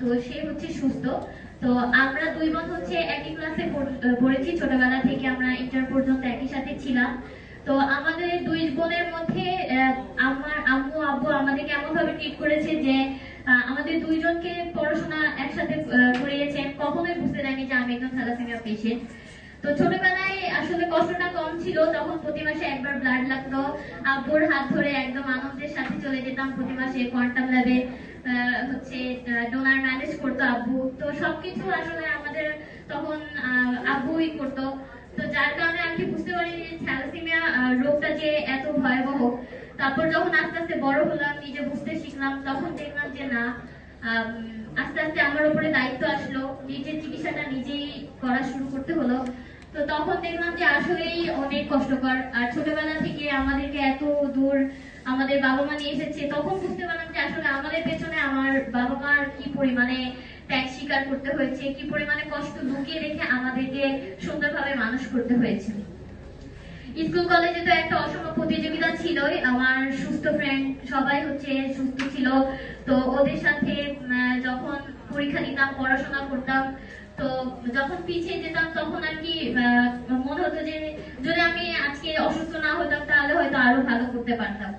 তো সে হচ্ছে সুস্থ। তো আমরা দুই বোন হচ্ছে একই ক্লাসে পড়েছি। ছোটবেলা থেকে আমরা ইন্টার পর্যন্ত একই সাথে ছিলাম। তো আমাদের দুই বোনের মধ্যে আমার আম্মু, আব্বু আমাদেরকে এমন ভাবে ট্রিট করেছে যে আমাদের দুইজনকে পড়াশোনা একসাথে করিয়েছেন। কখনোই বুঝতে দেয়নি যে আমি একজন থ্যালাসেমিয়া পেশেন্ট তো ছোটবেলায় আসলে কষ্টটা কম ছিল। তখন প্রতি মাসে একবার ব্লাড লাগতো। আব্বুর হাত ধরে একদম আনন্দের সাথে চলে যেতাম প্রতি মাসে কোয়ান্টাম ল্যাবে হচ্ছে ডোনার ম্যানেজ করতো আব্বু। তো সবকিছু আসলে আমাদের তখন আব্বুই করতো। তো যার কারণে কি বুঝতে পারি যে থ্যালাসেমিয়া রোগটা যে এত ভয়াবহ। তারপর যখন আস্তে আস্তে বড় হলাম নিজে বুঝতে শিখলাম তখন দেখলাম যে না আম, আস্তে আস্তে আমার উপরে দায়িত্ব আসলো। নিজের চিকিৎসাটা নিজেই করা শুরু করতে হলো। তো তখন দেখলাম যে আসলেই অনেক কষ্টকর। আর ছোটবেলা থেকে আমাদেরকে এত দূর আমাদের বাবা মা নিয়ে এসেছে তখন বুঝতে পারলাম যে আসলে আমাদের পেছনে বাবা মার কি পরিমাণে ত্যাগ স্বীকার করতে হয়েছে, কি পরিমাণে কষ্ট লুকিয়ে রেখে আমাদেরকে সুন্দরভাবে মানুষ করতে হয়েছে। স্কুল, কলেজে তো একটা অসম প্রতিযোগিতা ছিলই, আমার সুস্থ ফ্রেন্ড সবাই হচ্ছে সুস্থ ছিল। তো ওদের সাথে যখন পরীক্ষা দিতাম পড়াশোনা করতাম, তো যখন পিছিয়ে যেতাম, তখন আর কি মনে হতো যে যদি আমি আজকে অসুস্থ না হতাম, তাহলে হয়তো আরও ভালো করতে পারতাম।